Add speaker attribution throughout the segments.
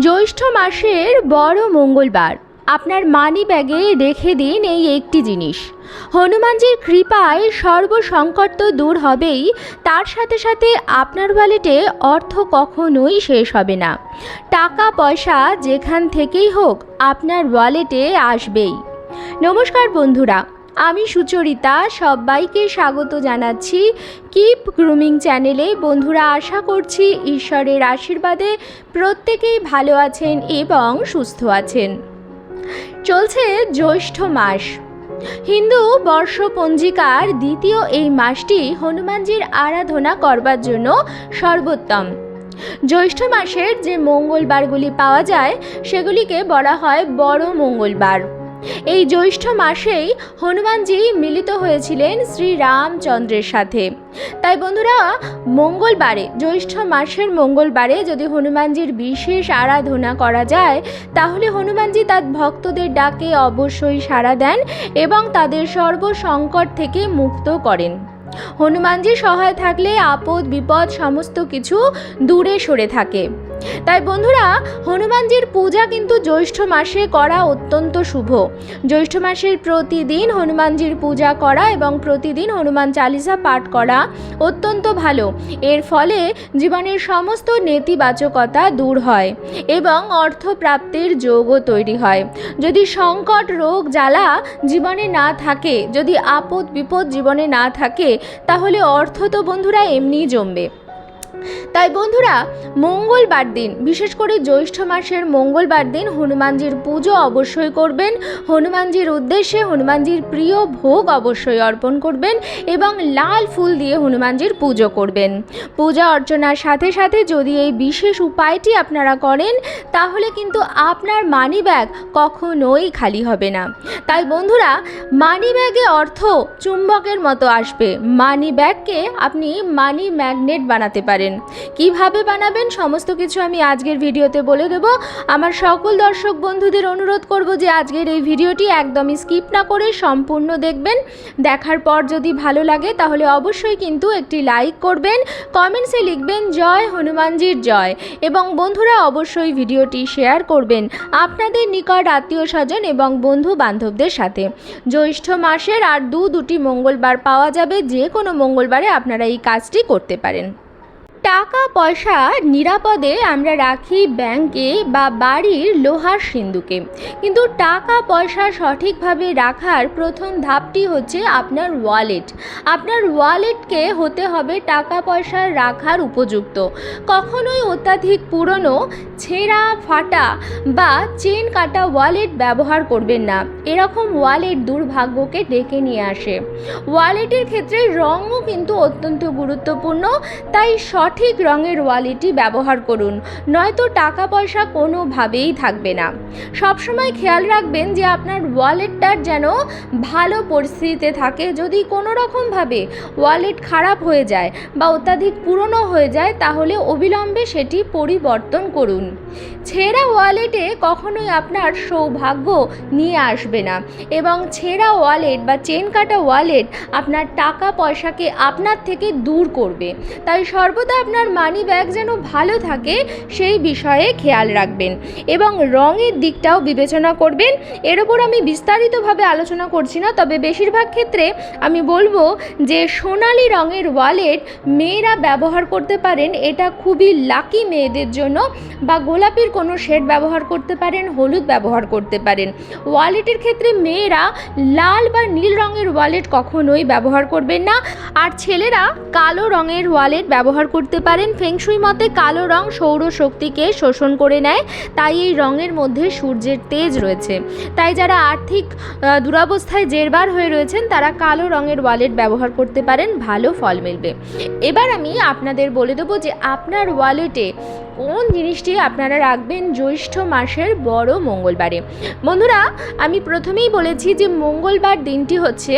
Speaker 1: জ্যৈষ্ঠ মাসের বড় মঙ্গলবার। আপনার মানি ব্যাগে রেখে দিন এই একটি জিনিস। হনুমানজির কৃপায় সর্বসংকট তো দূর হবেই, তার সাথে সাথে আপনার ওয়ালেটে অর্থ কখনোই শেষ হবে না। টাকা, পয়সা যেখান থেকেই হোক আপনার ওয়ালেটে আসবেই। নমস্কার বন্ধুরা আমি সুচরিতা, সবাইকে স্বাগত জানাচ্ছি কিপ গ্রুমিং চ্যানেলে বন্ধুরা, আশা করছি ঈশ্বরের আশীর্বাদে প্রত্যেকেই ভালো আছেন এবং সুস্থ আছেন। চলছে জ্যৈষ্ঠ মাস। হিন্দু বর্ষ পঞ্জিকার দ্বিতীয় এই মাসটি হনুমানজির আরাধনা করবার জন্য সর্বোত্তম। জ্যৈষ্ঠ মাসের যে মঙ্গলবারগুলি পাওয়া যায়, সেগুলিকে বলা হয় বড় মঙ্গলবার। এই জ্যৈষ্ঠ মাসেই হনুমানজি মিলিত হয়েছিলেন শ্রী রামচন্দ্রের সাথে। তাই বন্ধুরা, মঙ্গলবারে, জ্যৈষ্ঠ মাসের মঙ্গলবারে যদি হনুমানজির বিশেষ আরাধনা করা যায়, তাহলে হনুমানজি তার ভক্তদের ডাকে অবশ্যই সাড়া দেন এবং তাদের সর্বসংকট থেকে মুক্ত করেন। হনুমানজি সহায় থাকলে আপদ বিপদ সমস্ত কিছু দূরে সরে থাকে। তাই বন্ধুরা, হনুমানজির পূজা কিন্তু জ্যৈষ্ঠ মাসে করা অত্যন্ত শুভ। জ্যৈষ্ঠ মাসের প্রতিদিন হনুমানজির পূজা করা এবং প্রতিদিন হনুমান চালিসা পাঠ করা অত্যন্ত ভালো। এর ফলে জীবনের সমস্ত নেতিবাচকতা দূর হয় এবং অর্থপ্রাপ্তির যোগও তৈরি হয়। যদি সংকট, রোগ, জ্বালা জীবনে না থাকে, যদি আপদ বিপদ জীবনে না থাকে, তাহলে অর্থ তো বন্ধুরা এমনিই জমবে। তাই বন্ধুরা, মঙ্গলবার দিন, বিশেষ করে জ্যৈষ্ঠ মাসের মঙ্গলবার দিন হনুমানজির পুজো অবশ্যই করবেন। হনুমানজির উদ্দেশ্যে হনুমানজির প্রিয় ভোগ অবশ্যই অর্পণ করবেন এবং লাল ফুল দিয়ে হনুমানজির পুজো করবেন। পূজা অর্চনার সাথে সাথে যদি এই বিশেষ উপায়টি আপনারা করেন, তাহলে কিন্তু আপনার মানি ব্যাগ কখনোই খালি হবে না। তাই বন্ধুরা, মানি ব্যাগে অর্থ চুম্বকের মতো আসবে। মানি ব্যাগকে আপনি মানি ম্যাগনেট বানাতে পারেন। কীভাবে বানাবেন সমস্ত কিছু আমি আজকের ভিডিওতে বলে দেব। আমার সকল দর্শক বন্ধুদের অনুরোধ করব যে আজকের এই ভিডিওটি একদমই স্কিপ না করে সম্পূর্ণ দেখবেন। দেখার পর যদি ভালো লাগে তাহলে অবশ্যই কিন্তু একটি লাইক করবেন, কমেন্টসে লিখবেন, জয় হনুমানজির জয় এবং বন্ধুরা অবশ্যই ভিডিওটি শেয়ার করবেন আপনাদের নিকট আত্মীয় স্বজন এবং বন্ধু বান্ধবদের সাথে। জ্যৈষ্ঠ মাসের আর দু দুটি মঙ্গলবার পাওয়া যাবে, যে কোনো মঙ্গলবারে আপনারা এই কাজটি করতে পারেন। টাকা পয়সা নিরাপদে আমরা রাখি ব্যাংকে বা বাড়ির লোহার সিন্ধুকে কিন্তু টাকা পয়সা সঠিকভাবে রাখার প্রথম ধাপটি হচ্ছে আপনার ওয়ালেট। আপনার ওয়ালেটকে হতে হবে টাকা পয়সা রাখার উপযুক্ত। কখনোই অত্যাধিক পুরনো, ছেঁড়া, ফাটা বা চেন কাটা ওয়ালেট ব্যবহার করবেন না। এরকম ওয়ালেট দুর্ভাগ্যকে ডেকে নিয়ে আসে। ওয়ালেটের ক্ষেত্রে রঙও কিন্তু অত্যন্ত গুরুত্বপূর্ণ, তাই সঠিক রঙের ওয়ালেটই ব্যবহার করুন, নয়তো টাকা পয়সা কোনোভাবেই থাকবে না। সবসময় খেয়াল রাখবেন যে আপনার ওয়ালেটটার যেন ভালো পরিস্থিতিতে থাকে। যদি কোনো রকমভাবে ওয়ালেট খারাপ হয়ে যায় বা অত্যাধিক পুরনো হয়ে যায়, তাহলে অবিলম্বে সেটি পরিবর্তন করুন। ছেঁড়া ওয়ালেটে কখনোই আপনার সৌভাগ্য নিয়ে আসবে না এবং ছেঁড়া ওয়ালেট বা চেন কাটা ওয়ালেট আপনার টাকা পয়সাকে আপনার থেকে দূর করবে। তাই সর্বদা আপনার মানি ব্যাগ যেন ভালো থাকে, সেই বিষয়ে খেয়াল রাখবেন এবং রঙের দিকটাও বিবেচনা করবেন। এর ওপর আমি বিস্তারিতভাবে আলোচনা করছি না, তবে বেশিরভাগ ক্ষেত্রে আমি বলব যে, সোনালি রঙের ওয়ালেট মেয়েরা ব্যবহার করতে পারেন, এটা খুবই লাকি মেয়েদের জন্য বা গোলাপির কোনো শেড ব্যবহার করতে পারেন, হলুদ ব্যবহার করতে পারেন। ওয়ালেটের ক্ষেত্রে মেয়েরা লাল বা নীল রঙের ওয়ালেট কখনোই ব্যবহার করবেন না। আর ছেলেরা কালো রঙের ওয়ালেট ব্যবহার করতে পারেন। ফেংশুই মতে কালো রং সৌরশক্তিকে শোষণ করে নেয়, তাই এই রঙের মধ্যে সূর্যের তেজ রয়েছে। তাই যারা আর্থিক দুরবস্থায় জেরবার হয়ে রয়েছেন, তারা কালো রঙের ওয়ালেট ব্যবহার করতে পারেন, ভালো ফল মিলবে। এবার আমি আপনাদের বলে দেবো যে আপনার ওয়ালেটে কোন জিনিসটি আপনারা রাখবেন জ্যৈষ্ঠ মাসের বড় মঙ্গলবারে। বন্ধুরা, আমি প্রথমেই বলেছি যে মঙ্গলবার দিনটি হচ্ছে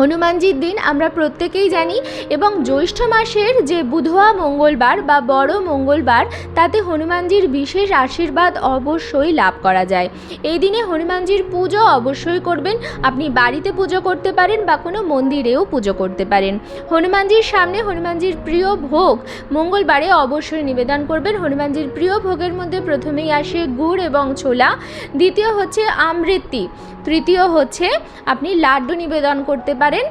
Speaker 1: হনুমানজির দিন আমরা প্রত্যেকেই জানি এবং জ্যৈষ্ঠ মাসের যে বুধোয়া মঙ্গলবার বা বড় মঙ্গলবার, তাতে হনুমানজির বিশেষ আশীর্বাদ অবশ্যই লাভ করা যায়। এই দিনে হনুমানজির পুজো অবশ্যই করবেন। আপনি বাড়িতে পুজো করতে পারেন বা কোনো মন্দিরেও পুজো করতে পারেন। হনুমানজির সামনে হনুমানজির প্রিয় ভোগ মঙ্গলবারে অবশ্যই নিবেদন করবেন। হনুমানজির প্রিয় ভোগের মধ্যে প্রথমেই আসে গুড় এবং ছোলা, দ্বিতীয় হচ্ছে আমৃত্যি তৃতীয় হচ্ছে আপনি লাড্ডু নিবেদন করতে পারেন।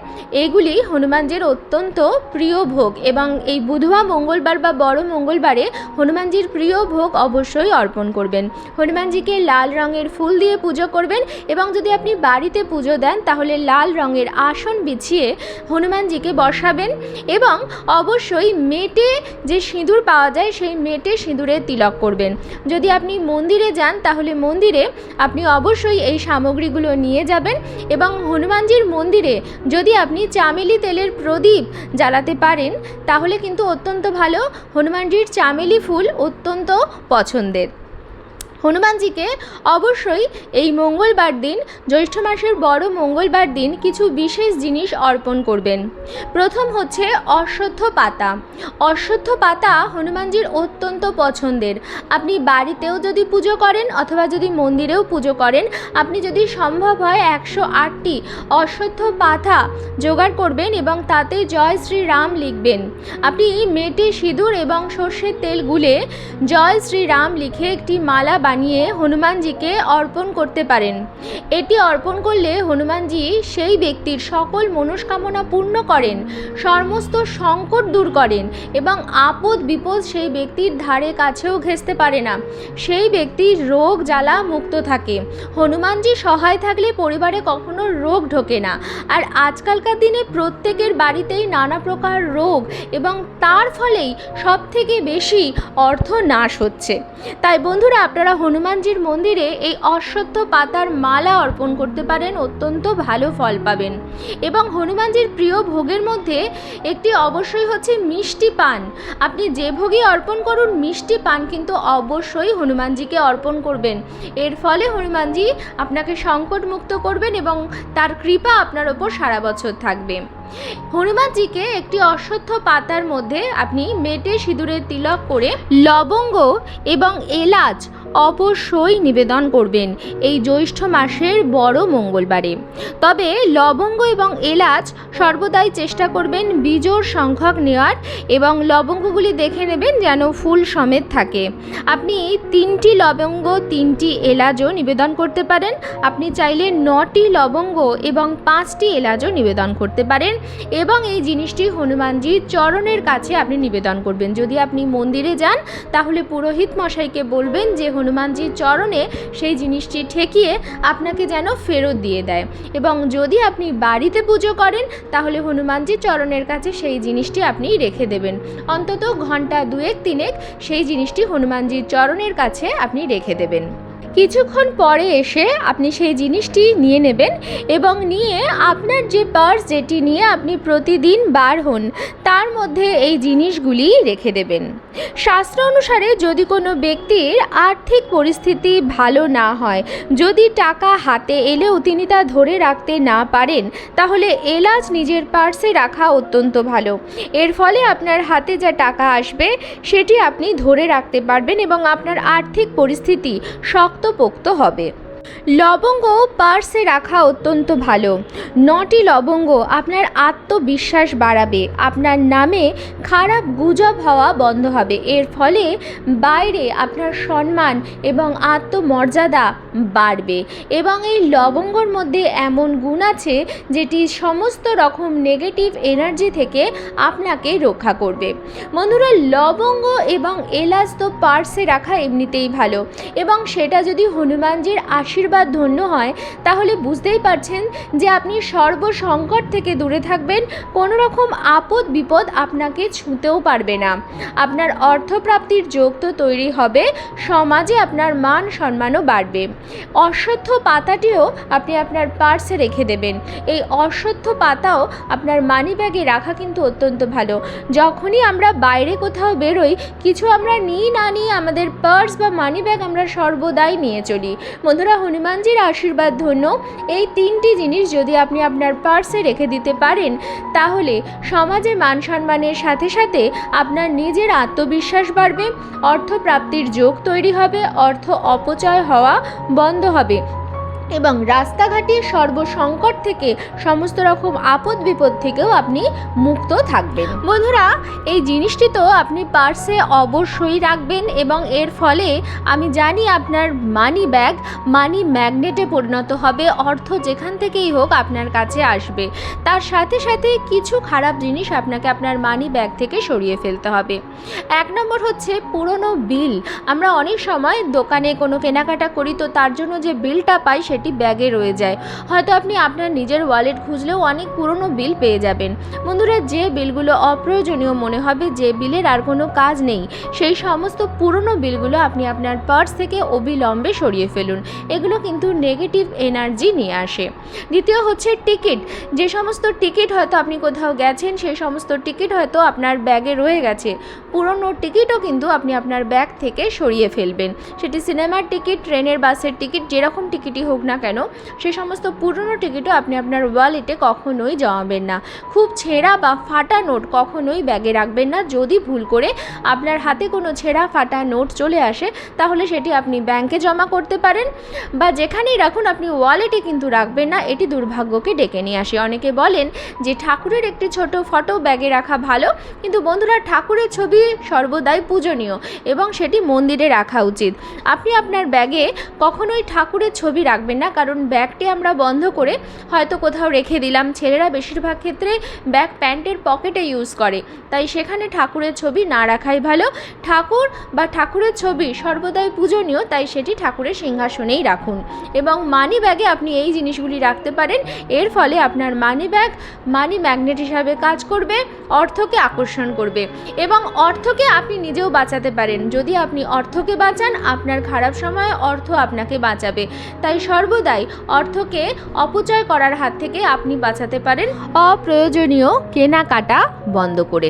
Speaker 1: এগুলি হনুমানজির অত্যন্ত প্রিয় ভোগ এবং এই বুধবা মঙ্গলবার বা বড় মঙ্গলবারে হনুমানজির প্রিয় ভোগ অবশ্যই অর্পণ করবেন। হনুমানজিকে লাল রঙের ফুল দিয়ে পুজো করবেন এবং যদি আপনি বাড়িতে পুজো দেন, তাহলে লাল রঙের আসন বিছিয়ে হনুমানজিকে বসাবেন এবং অবশ্যই মেটে যে সিঁদুর পাওয়া যায়, সেই মেটে সিঁদুরের তিলক করবেন। যদি আপনি মন্দিরে যান, তাহলে মন্দিরে আপনি অবশ্যই এই সামগ্রীগুলো নিয়ে যাবেন এবং হনুমানজির মন্দিরে যদি আপনি চামেলি তেলের প্রদীপ জ্বালাতে পারেন, তাহলে কিন্তু অত্যন্ত ভালো। হনুমানজির চামেলি ফুল অত্যন্ত পছন্দের। হনুমানজিকে অবশ্যই এই মঙ্গলবার দিন, জ্যৈষ্ঠ মাসের বড় মঙ্গলবার দিন কিছু বিশেষ জিনিস অর্পণ করবেন। প্রথম হচ্ছে অশ্বত্থ পাতা। অশ্বত্থ পাতা হনুমানজির অত্যন্ত পছন্দের। আপনি বাড়িতেও যদি পুজো করেন অথবা যদি মন্দিরেও পুজো করেন, আপনি যদি সম্ভব হয় একশো আটটি অশ্বত্থ পাতা জোগাড় করবেন এবং তাতে জয় শ্রীরাম লিখবেন। আপনি মেটে সিঁদুর এবং সর্ষের তেল গুলে জয় শ্রীরাম লিখে একটি মালা বানিয়ে হনুমানজিকে অর্পণ করতে পারেন। এটি অর্পণ করলে হনুমানজি সেই ব্যক্তির সকল মনস্কামনা পূর্ণ করেন, সমস্ত সংকট দূর করেন এবং আপদ বিপদ সেই ব্যক্তির ধারে কাছেও ঘেঁষতে পারে না। সেই ব্যক্তির রোগ জ্বালা মুক্ত থাকে। হনুমানজি সহায় থাকলে পরিবারে কখনো রোগ ঢোকে না। আর আজকালকার দিনে প্রত্যেকের বাড়িতেই নানা প্রকার রোগ এবং তার ফলেই সব থেকে বেশি অর্থ নাশ হচ্ছে। তাই বন্ধুরা, আপনারা হনুমানজির মন্দিরে এই অশ্বত্থ পাতার মালা অর্পণ করতে পারেন, অত্যন্ত ভালো ফল পাবেন। এবং হনুমানজির প্রিয় ভোগের মধ্যে একটি অবশ্যই হচ্ছে মিষ্টি পান। আপনি যে ভোগই অর্পণ করুন, মিষ্টি পান কিন্তু অবশ্যই হনুমানজিকে অর্পণ করবেন। এর ফলে হনুমানজি আপনাকে সংকট মুক্ত করবেন এবং তার কৃপা আপনার ওপর সারা বছর থাকবে। হনুমানজিকে একটি অশ্বত্থ পাতার মধ্যে আপনি মেটে সিঁদুরের তিলক করে লবঙ্গ এবং এলাচ অবশ্যই নিবেদন করবেন এই জ্যৈষ্ঠ মাসের বড় মঙ্গলবারে। তবে লবঙ্গ এবং এলাচ সর্বদাই চেষ্টা করবেন বিজোড় সংখ্যক নেওয়ার এবং লবঙ্গগুলি দেখে নেবেন যেন ফুল সমেত থাকে। আপনি তিনটি লবঙ্গ, তিনটি এলাচও নিবেদন করতে পারেন। আপনি চাইলে নটি লবঙ্গ এবং পাঁচটি এলাচও নিবেদন করতে পারেন। এবং এই জিনিসটি হনুমানজির চরণের কাছে আপনি নিবেদন করবেন। যদি আপনি মন্দিরে যান, তাহলে পুরোহিত মশাইকে বলবেন যে হনুমানজির চরণে সেই জিনিসটি ঠেকিয়ে আপনাকে যেন ফেরত দিয়ে দেয়। এবং যদি আপনি বাড়িতে পুজো করেন, তাহলে হনুমানজির চরণের কাছে সেই জিনিসটি আপনি রেখে দেবেন। অন্তত ঘণ্টা দুয়েক, তিনেক সেই জিনিসটি হনুমানজির চরণের কাছে আপনি রেখে দেবেন। কিছুক্ষণ পরে এসে আপনি সেই জিনিসটি নিয়ে নেবেন এবং নিয়ে আপনার যে পার্স যেটি নিয়ে আপনি প্রতিদিন বার হন, তার মধ্যে এই জিনিসগুলি রেখে দেবেন। শাস্ত্র অনুসারে যদি কোনো ব্যক্তির আর্থিক পরিস্থিতি ভালো না হয়, যদি টাকা হাতে এলেও তিনি তা ধরে রাখতে না পারেন, তাহলে এলাচ নিজের পার্সে রাখা অত্যন্ত ভালো। এর ফলে আপনার হাতে যা টাকা আসবে, সেটি আপনি ধরে রাখতে পারবেন এবং আপনার আর্থিক পরিস্থিতি শক্তপোক্ত হবে। লবঙ্গ পার্সে রাখা অত্যন্ত ভালো। নটি লবঙ্গ আপনার আত্মবিশ্বাস বাড়াবে। আপনার নামে খারাপ গুজব হওয়া বন্ধ হবে। এর ফলে বাইরে আপনার সম্মান এবং আত্মমর্যাদা বাড়বে। এবং এই লবঙ্গর মধ্যে এমন গুণ আছে যেটি সমস্ত রকম নেগেটিভ এনার্জি থেকে আপনাকে রক্ষা করবে। বন্ধুরা, লবঙ্গ এবং এলাচ তো পার্সে রাখা এমনিতেই ভালো। এবং সেটা যদি হনুমানজির আশীর্বাদ ধন্য হয়, তাহলে বুঝতেই পারছেন যে আপনি সর্বসংকট থেকে দূরে থাকবেন, কোনো রকম আপদ বিপদ আপনাকে ছুঁতেও পারবে না। আপনার অর্থপ্রাপ্তির যোগ তো তৈরি হবে, সমাজে আপনার মান সম্মানও বাড়বে। অশ্বত্থ পাতাটিও আপনি আপনার পার্সে রেখে দেবেন। এই অশ্বত্থ পাতাও আপনার মানি ব্যাগে রাখা কিন্তু অত্যন্ত ভালো। যখনই আমরা বাইরে কোথাও বেরোই, কিছু আমরা নিই না নিই আমাদের পার্স বা মানি ব্যাগ আমরা সর্বদাই নিয়ে চলি। বন্ধুরা হনুমানজির আশীর্বাদ ধন্য। এই তিনটি জিনিস যদি আপনি আপনার পার্সে রেখে দিতে পারেন, তাহলে সমাজে মান সম্মানের সাথে সাথে আপনার নিজের আত্মবিশ্বাস বাড়বে অর্থ প্রাপ্তির যোগ তৈরি হবে, অর্থ অপচয় হওয়া বন্ধ হবে। এবং রাস্তাঘাটে সর্বসংকট থেকে সমস্ত রকম আপদ বিপদ থেকেও আপনি মুক্ত থাকবেন। বন্ধুরা, এই জিনিসটি তো আপনি পার্সে অবশ্যই রাখবেন এবং এর ফলে আমি জানি আপনার মানি ব্যাগ মানি ম্যাগনেটে পরিণত হবে, অর্থ যেখান থেকেই হোক আপনার কাছে আসবে। তার সাথে সাথে কিছু খারাপ জিনিস আপনাকে আপনার মানি ব্যাগ থেকে সরিয়ে ফেলতে হবে। এক নম্বর হচ্ছে পুরনো বিল আমরা অনেক সময় দোকানে কোনো কেনাকাটা করি, তো তার জন্য যে বিলটা পাই সেটি ব্যাগে রয়ে যায়। হয়তো আপনি আপনার নিজের ওয়ালেট খুঁজলেও অনেক পুরনো বিল পেয়ে যাবেন। বন্ধুরা, যে বিলগুলো অপ্রয়োজনীয় মনে হবে, যে বিলের আর কোনো কাজ নেই, সেই সমস্ত পুরনো বিলগুলো আপনি আপনার পার্স থেকে অবিলম্বে সরিয়ে ফেলুন। এগুলো কিন্তু নেগেটিভ এনার্জি নিয়ে আসে। দ্বিতীয় হচ্ছে টিকিট। যে সমস্ত টিকিট হয়তো আপনি কোথাও গেছেন, সেই সমস্ত টিকিট হয়তো আপনার ব্যাগে রয়ে গেছে। পুরনো টিকিটও কিন্তু আপনি আপনার ব্যাগ থেকে সরিয়ে ফেলবেন। সেটি সিনেমার টিকিট, ট্রেনের বাসের টিকিট, যেরকম টিকিটই হোক না কেন, সে সমস্ত পুরনো টিকিটও আপনি আপনার ওয়ালেটে কখনোই জমাবেন না। খুব ছেঁড়া বা ফাটা নোট কখনোই ব্যাগে রাখবেন না। যদি ভুল করে আপনার হাতে কোনো ছেঁড়া ফাটা নোট চলে আসে, তাহলে সেটি আপনি ব্যাংকে জমা করতে পারেন বা যেখানেই রাখুন, আপনি ওয়ালেটে কিন্তু রাখবেন না। এটি দুর্ভাগ্যকে ডেকে নিয়ে আসে। অনেকে বলেন যে, ঠাকুরের একটি ছোট ফটো ব্যাগে রাখা ভালো, কিন্তু বন্ধুরা, ঠাকুরের ছবি সর্বদাই পূজনীয় এবং সেটি মন্দিরে রাখা উচিত। আপনি আপনার ব্যাগে কখনোই ঠাকুরের ছবি রাখবেন না, কারণ ব্যাগটি আমরা বন্ধ করে হয়তো কোথাও রেখে দিলাম। ছেলেরা বেশিরভাগ ক্ষেত্রে ব্যাগ প্যান্টের পকেটে ইউজ করে। তাই সেখানে ঠাকুরের ছবি না রাখাই ভালো। ঠাকুর বা ঠাকুরের ছবি সর্বদাই পূজনীয়, তাই সেটি ঠাকুরের সিংহাসনেই রাখুন। এবং মানি ব্যাগে আপনি এই জিনিসগুলি রাখতে পারেন। এর ফলে আপনার মানি ব্যাগ মানি ম্যাগনেট হিসাবে কাজ করবে, অর্থকে আকর্ষণ করবে। এবং অর্থকে আপনি নিজেও বাঁচাতে পারেন। যদি আপনি অর্থকে বাঁচান, আপনার খারাপ সময়ে অর্থ আপনাকে বাঁচাবে। তাই সর্বদাই অর্থকে অপচয় করার হাত থেকে আপনি বাঁচাতে পারেন। অপ্রয়োজনীয় কেনাকাটা বন্ধ করে।